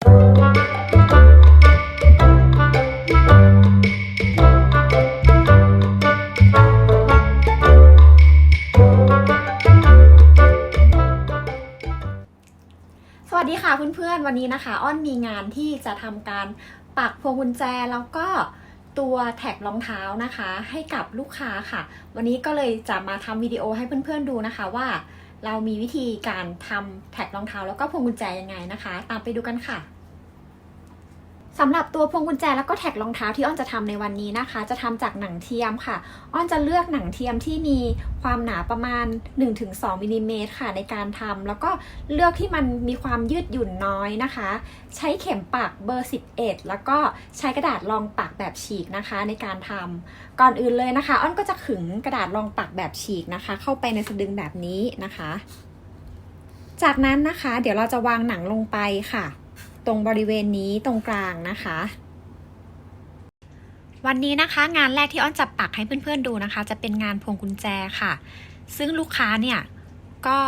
สวัสดีค่ะเพื่อนๆ วันนี้นะคะ อ้อนมีงานที่จะทำการปักพวงกุญแจแล้วก็ตัวแท็กรองเท้านะคะ ให้กับลูกค้าค่ะ วันนี้ก็เลยจะมาทำวิดีโอให้เพื่อนๆดูนะคะว่า เรามีวิธีการทำแท็กรองเท้าแล้วก็พวงกุญแจยังไงนะคะ ตามไปดูกันค่ะ สำหรับตัวพวงกุญแจแล้วก็แท็กรองเท้าที่อ้อนจะทำในวันนี้นะคะ จะทำจากหนังเทียมค่ะ อ้อนจะเลือกหนังเทียมที่มีความหนาประมาณ 1-2มิลลิเมตรค่ะในการทำแล้วก็เลือกที่มันมีความยืดหยุ่นน้อยนะคะ ใช้เข็มปักเบอร์ 11 แล้วก็ใช้กระดาษรองปักแบบฉีกนะคะในการทำก่อนอื่นเลยนะคะ อ้อนก็จะขึงกระดาษรองปักแบบฉีกนะคะ เข้าไปในสะดึงแบบนี้นะคะ จากนั้นนะคะ เดี๋ยวเราจะวางหนังลงไปค่ะ ตรงบริเวณนี้ตรงกลางนะคะ วันนี้นะคะงานแรกที่อ้อนจะปักให้เพื่อนๆดูนะคะ จะเป็นงานพวงกุญแจค่ะ ซึ่งลูกค้าเนี่ยก็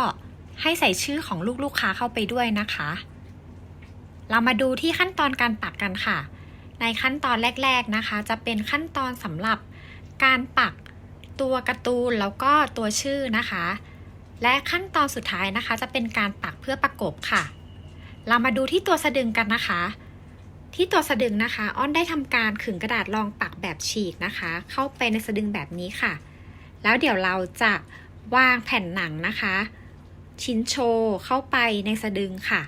ให้ใส่ชื่อของลูกลูกค้าเข้าไปด้วยนะคะ เรามาดูที่ขั้นตอนการปักกันค่ะ ในขั้นตอนแรก ๆนะคะ จะเป็นขั้นตอนสำหรับการปักตัวการ์ตูนแล้วก็ตัวชื่อนะคะ และขั้นตอนสุดท้ายนะคะ จะเป็นการปักเพื่อประกบค่ะ เรามาดูที่ตัวสะดึงกันนะคะ ที่ตัวสะดึงนะคะ อ้อนได้ทำการขึงกระดาษรองปักแบบฉีกนะคะ เข้าไปในสะดึงแบบนี้ค่ะ แล้วเดี๋ยวเราจะวางแผ่นหนังนะคะ ชิ้นโชว์เข้าไปในสะดึงค่ะ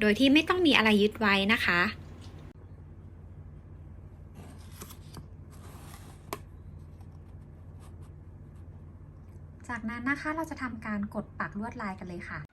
โดยที่ไม่ต้องมีอะไรยึดไว้นะคะจากนั้นนะคะเราจะทำการกดปักลวดลายกันเลยค่ะ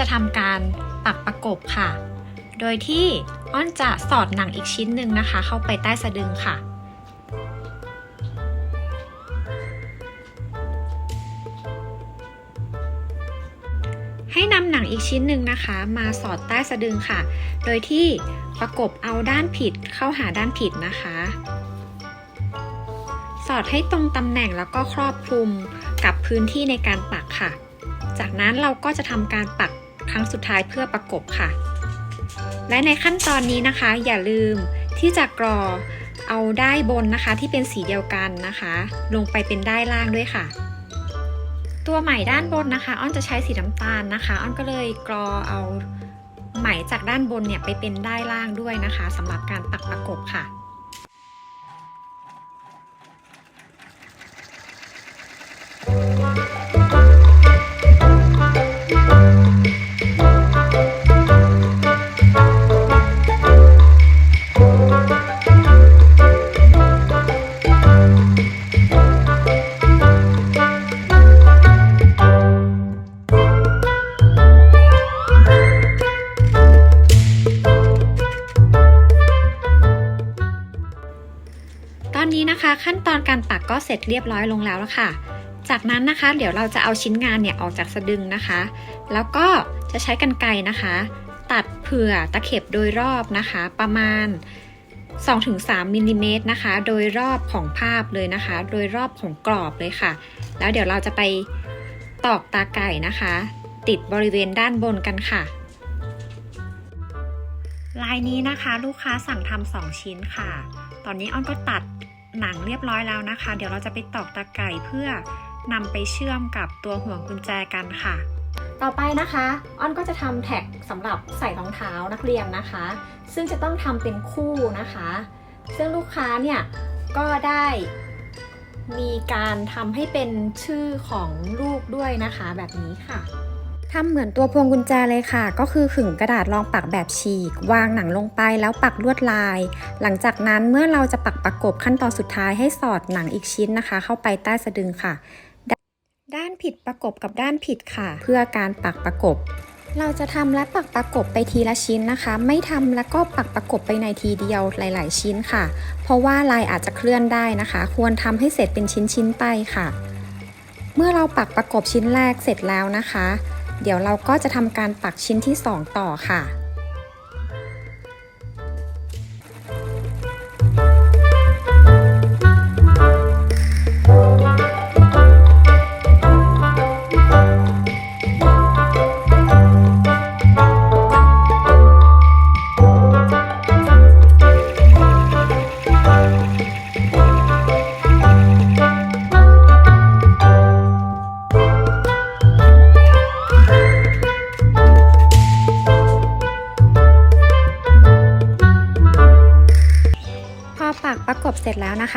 จะทำการปักประกบค่ะ โดยที่อ้อนจะสอดหนังอีกชิ้นหนึ่งนะคะ เข้าไปใต้สะดึงค่ะ ให้นำหนังอีกชิ้นหนึ่งนะคะ มาสอดใต้สะดึงค่ะ โดยที่ประกบเอาด้านผิดเข้าหาด้านผิดนะคะ สอดให้ตรงตำแหน่งแล้วก็ครอบคลุมกับพื้นที่ในการปักค่ะ จากนั้นเราก็จะทำการปัก ครั้งสุดท้ายเพื่อประกบค่ะ และในขั้นตอนนี้นะคะ อย่าลืมที่จะกรอเอาได้บนนะคะที่เป็นสีเดียวกันนะคะ ลงไปเป็นได้ล่างด้วยค่ะ ตัวไหมด้านบนนะคะ อ้อนจะใช้สีน้ำตาลนะคะ อ้อนก็เลยกรอเอาไหมจากด้านบนเนี่ยไปเป็นได้ล่างด้วยนะคะสำหรับการปักประกบค่ะ รปักก็เสร็จเรียบร้อยลงแล้วละค่ะ จากนั้นนะคะ เดี๋ยวเราจะเอาชิ้นงานเนี่ยออกจากสะดึงนะคะ แล้วก็จะใช้กรรไกรนะคะ ตัดเผื่อตะเข็บโดยรอบนะคะ ประมาณ 2-3มิลลิเมตรนะคะ โดยรอบของภาพเลยนะคะ โดยรอบของกรอบเลยค่ะ แล้วเดี๋ยวเราจะไปตอกตาไก่นะคะ ติดบริเวณด้านบนกันค่ะลายนี้นะคะลูกค้าสั่งทำสองชิ้นค่ะ ตอนนี้อ้อนก็ตัด หนังเรียบร้อยแล้วนะคะ เดี๋ยวเราจะไปตอกตะไก่เพื่อนำไปเชื่อมกับตัวห่วงกุญแจกันค่ะ ต่อไปนะคะอ้อนก็จะทำแท็กสำหรับใส่รองเท้านักเรียนนะคะ ซึ่งจะต้องทำเป็นคู่นะคะ ซึ่งลูกค้าเนี่ยก็ได้มีการทำให้เป็นชื่อของลูกด้วยนะคะแบบนี้ค่ะ ทำเหมือนตัวพวงกุญแจเลยค่ะ ก็คือขึงกระดาษรองปักแบบฉีก วางหนังลงไปแล้วปักลวดลาย หลังจากนั้นเมื่อเราจะปักประกบขั้นตอนสุดท้ายให้สอดหนังอีกชิ้นนะคะ เข้าไปใต้สะดึงค่ะ ด้านผิดประกบกับด้านผิดค่ะ เพื่อการปักประกบ เราจะทำและปักประกบไปทีละชิ้นนะคะ ไม่ทำแล้วก็ปักประกบไปในทีเดียวหลาย ๆ ชิ้นค่ะ เพราะว่าลายอาจจะเคลื่อนได้นะคะ ควรทำให้เสร็จเป็นชิ้น ๆ ไปค่ะ เมื่อเราปักประกบชิ้นแรกเสร็จแล้วนะคะ เดี๋ยวเราก็จะทำการปักชิ้นที่ 2 ต่อค่ะ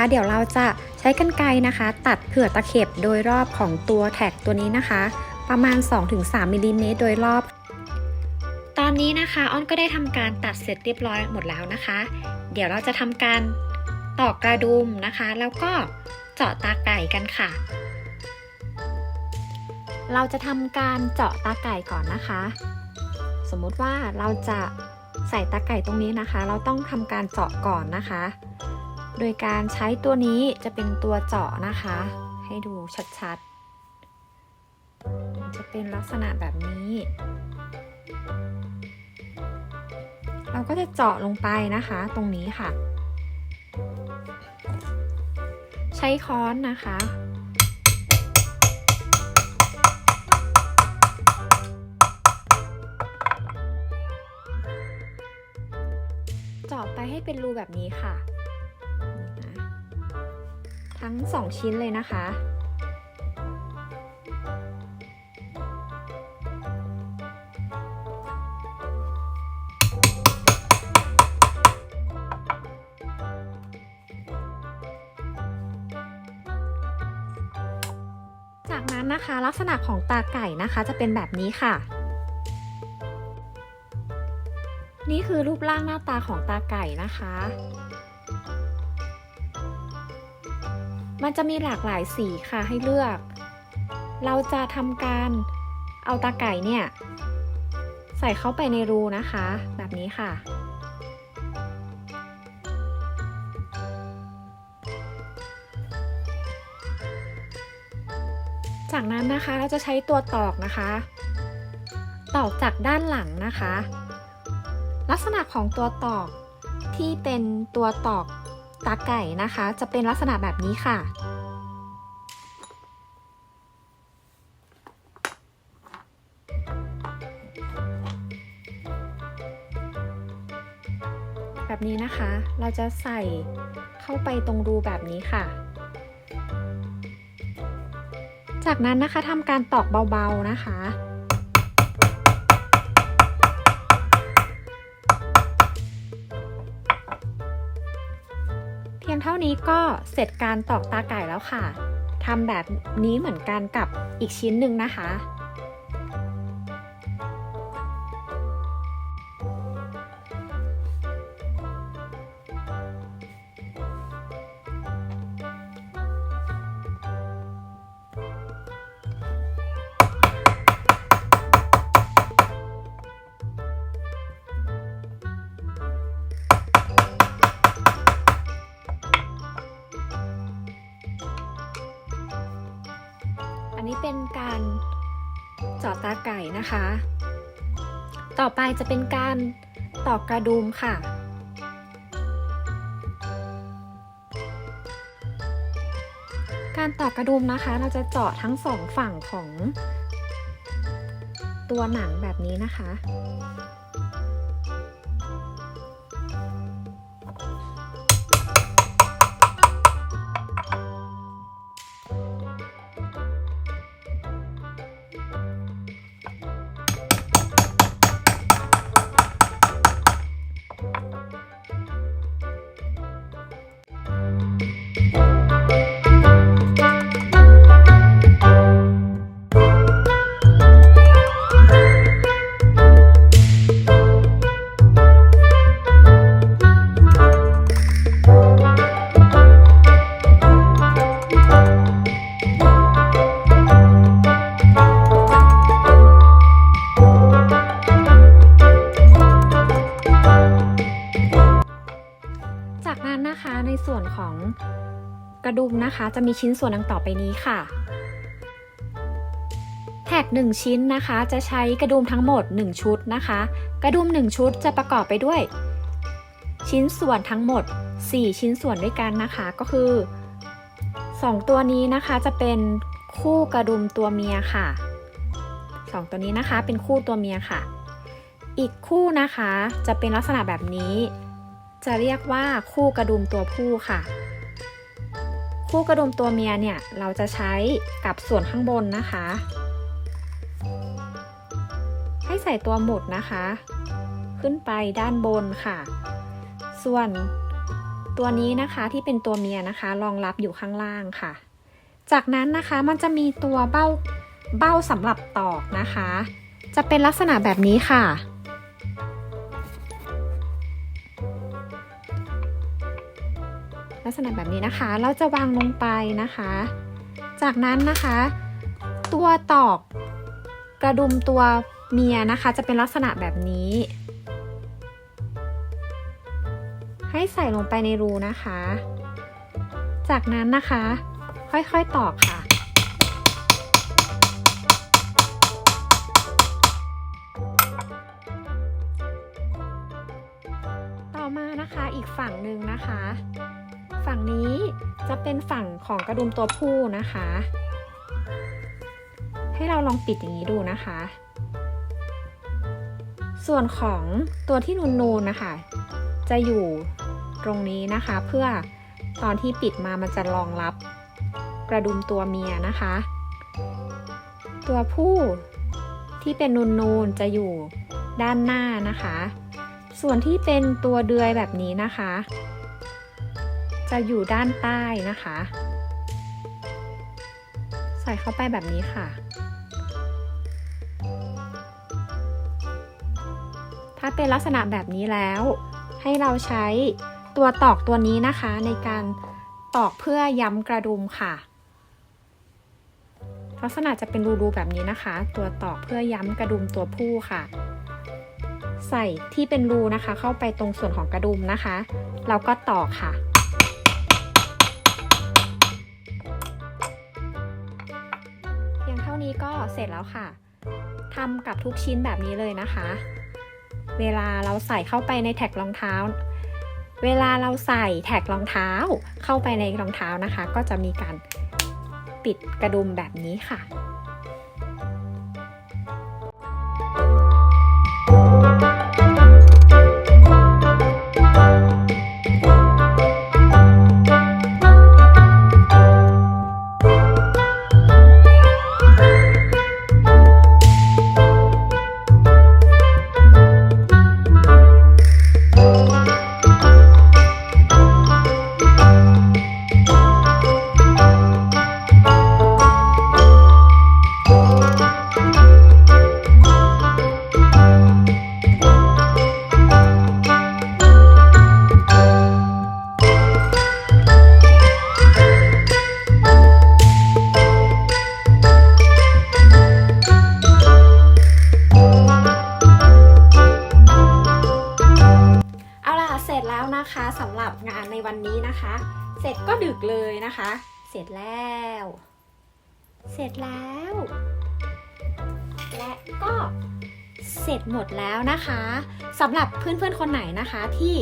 เสร็จแล้วนะเดี๋ยวเราจะใช้กรรไกรนะคะ ตัดเผื่อตะเข็บโดยรอบของตัวแท็กตัวนี้นะคะ ประมาณ 2-3มิลลิเมตรโดยรอบ ตอนนี้นะคะอ้อนก็ได้ทำการตัดเสร็จเรียบร้อยหมดแล้วนะคะ เดี๋ยวเราจะทำการตอกกระดุมนะคะ แล้วก็เจาะตาไก่กันค่ะ เราจะทำการเจาะตาไก่ก่อนนะคะ สมมุติว่าเราจะใส่ตาไก่ตรงนี้นะคะ เราต้องทำการเจาะก่อนนะคะ โดยการใช้ตัวนี้จะเป็นตัวเจาะนะคะ ให้ดูชัดๆ จะเป็นลักษณะแบบนี้ เราก็จะเจาะลงไปนะคะตรงนี้ค่ะ ใช้ค้อนนะคะเจาะไปให้เป็นรูแบบนี้ค่ะ นะทั้งสองชิ้นเลยนะคะ จากนั้นนะคะลักษณะของตาไก่นะคะจะเป็นแบบนี้ค่ะนี่คือรูปร่างหน้าตาของตาไก่นะคะ มันจะมีหลากหลายสีค่ะให้เลือก เราจะทำการเอาตาไก่เนี่ย ใส่เข้าไปในรูนะคะ แบบนี้ค่ะ จากนั้นนะคะเราจะใช้ตัวตอกนะคะ ตอกจากด้านหลังนะคะ ลักษณะของตัวตอกที่เป็นตัวตอก ตาไก่นะคะ จะเป็นลักษณะแบบนี้ค่ะ แบบนี้นะคะ เราจะใส่เข้าไปตรงรูแบบนี้ค่ะ จากนั้นนะคะทำการตอกเบาๆนะคะ นี้ก็เสร็จการตอกตาไก่แล้วค่ะทำแบบนี้เหมือนกันกับอีกชิ้นหนึ่งนะคะ นะคะ ต่อไปจะเป็นการตอกกระดุมค่ะ การตอกกระดุมนะคะ เราจะเจาะทั้งสองฝั่งของตัวหนังแบบนี้นะคะ ส่วนของกระดุมนะคะ จะมีชิ้นส่วนดังต่อไปนี้ค่ะ แท็ก 1 ชิ้นนะคะ จะใช้กระดุมทั้งหมด 1 ชุดนะคะ กระดุม 1 ชุดจะประกอบไปด้วย ชิ้นส่วนทั้งหมด 4 ชิ้นส่วนด้วยกันนะคะ ก็คือ 2 ตัวนี้นะคะจะเป็นคู่กระดุมตัวเมียค่ะ 2 ตัวนี้นะคะเป็นคู่ตัวเมียค่ะ อีกคู่นะคะจะเป็นลักษณะแบบนี้ จะเรียกว่าคู่กระดุมตัวผู้ค่ะ คู่กระดุมตัวเมียเนี่ยเราจะใช้กับส่วนข้างบนนะคะ ให้ใส่ตัวหมุดนะคะ ขึ้นไปด้านบนค่ะ ส่วนตัวนี้นะคะที่เป็นตัวเมียนะคะรองรับอยู่ข้างล่างค่ะ จากนั้นนะคะมันจะมีตัวเบ้าเบ้าสำหรับตอกนะคะ จะเป็นลักษณะแบบนี้ค่ะ กษณะแบบนี้นะคะ เราจะวางลงไปนะคะ จากนั้นนะคะ ตัวตอกกระดุมตัวเมียนะคะ จะเป็นลักษณะแบบนี้ ให้ใส่ลงไปในรูนะคะ จากนั้นนะคะ ค่อยๆตอกค่ะต่อมานะคะอีกฝั่งหนึ่งนะคะ ฝั่งนี้จะเป็นฝั่งของกระดุมตัวผู้นะคะ ให้เราลองปิดอย่างนี้ดูนะคะ ส่วนของตัวที่นูนๆนะคะ จะอยู่ตรงนี้นะคะ เพื่อตอนที่ปิดมามันจะรองรับกระดุมตัวเมียนะคะ ตัวผู้ที่เป็นนูนๆจะอยู่ด้านหน้านะคะ ส่วนที่เป็นตัวเดือยแบบนี้นะคะ จะอยู่ด้านใต้นะคะ ใส่เข้าไปแบบนี้ค่ะ ถ้าเป็นลักษณะแบบนี้แล้ว ให้เราใช้ตัวตอกตัวนี้นะคะ ในการตอกเพื่อย้ำกระดุมค่ะ ลักษณะจะเป็นรูๆแบบนี้นะคะ ตัวตอกเพื่อย้ำกระดุมตัวผู้ค่ะ ใส่ที่เป็นรูนะคะ เข้าไปตรงส่วนของกระดุมนะคะแล้วก็ตอกค่ะ ก็เสร็จแล้วค่ะทำกับทุกชิ้นแบบนี้เลยนะคะ เวลาเราใส่เข้าไปในแท็กรองเท้า เวลาเราใส่แท็กรองเท้าเข้าไปในรองเท้านะคะ ก็จะมีการปิดกระดุมแบบนี้ค่ะ นะคะ เสร็จก็ดึกเลยนะคะ เสร็จแล้ว เสร็จแล้ว และก็เสร็จหมดแล้วนะคะสำหรับเพื่อนๆคนไหนนะคะที่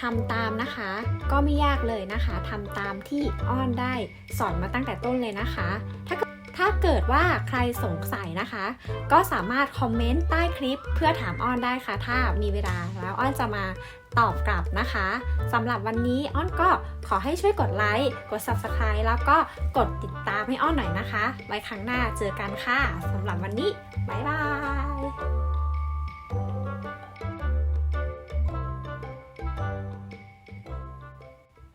ทำตามนะคะ ก็ไม่ยากเลยนะคะทำตามที่อ้อนได้สอนมาตั้งแต่ต้นเลยนะคะ ถ้า ถ้าเกิดว่าใครสงสัยนะคะ ก็สามารถคอมเมนต์ใต้คลิปเพื่อถามอ้อนได้ค่ะ ถ้ามีเวลาแล้วอ้อนจะมาตอบกลับนะคะสำหรับวันนี้อ้อนก็ขอให้ช่วยกดไลค์กด Subscribe แล้วก็กดติดตามให้อ้อนหน่อยนะคะ ไว้ครั้งหน้าเจอกันค่ะสำหรับวันนี้ บ๊ายบาย